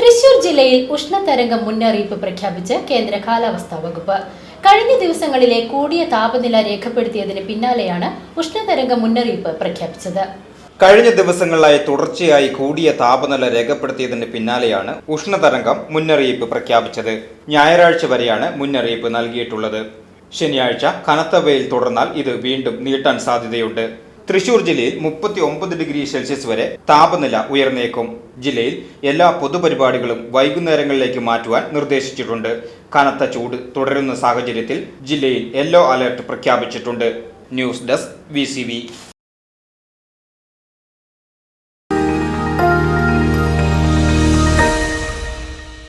തൃശൂർ ജില്ലയിൽ ഉഷ്ണതരംഗം മുന്നറിയിപ്പ് പ്രഖ്യാപിച്ച് കേന്ദ്ര കാലാവസ്ഥാ വകുപ്പ്. കഴിഞ്ഞ ദിവസങ്ങളിലെ കൂടിയ താപനില രേഖപ്പെടുത്തിയതിന് പിന്നാലെയാണ് ഉഷ്ണതരംഗ മുന്നറിയിപ്പ് പ്രഖ്യാപിച്ചത്. കഴിഞ്ഞ ദിവസങ്ങളിലായി തുടർച്ചയായി കൂടിയ താപനില രേഖപ്പെടുത്തിയതിന് പിന്നാലെയാണ് ഉഷ്ണതരംഗം മുന്നറിയിപ്പ് പ്രഖ്യാപിച്ചത്. ഞായറാഴ്ച വരെയാണ് മുന്നറിയിപ്പ് നൽകിയിട്ടുള്ളത്. ശനിയാഴ്ച കനത്ത വെയിൽ തുടർന്നാൽ ഇത് വീണ്ടും നീട്ടാൻ സാധ്യതയുണ്ട്. തൃശൂർ ജില്ലയിൽ മുപ്പത്തി ഒമ്പത് ഡിഗ്രി സെൽഷ്യസ് വരെ താപനില ഉയർന്നേക്കും. ജില്ലയിൽ എല്ലാ പൊതുപരിപാടികളും വൈകുന്നേരങ്ങളിലേക്ക് മാറ്റുവാൻ നിർദ്ദേശിച്ചിട്ടുണ്ട്. കനത്ത ചൂട് തുടരുന്ന സാഹചര്യത്തിൽ ജില്ലയിൽ യെല്ലോ അലർട്ട് പ്രഖ്യാപിച്ചിട്ടുണ്ട്. News desk V.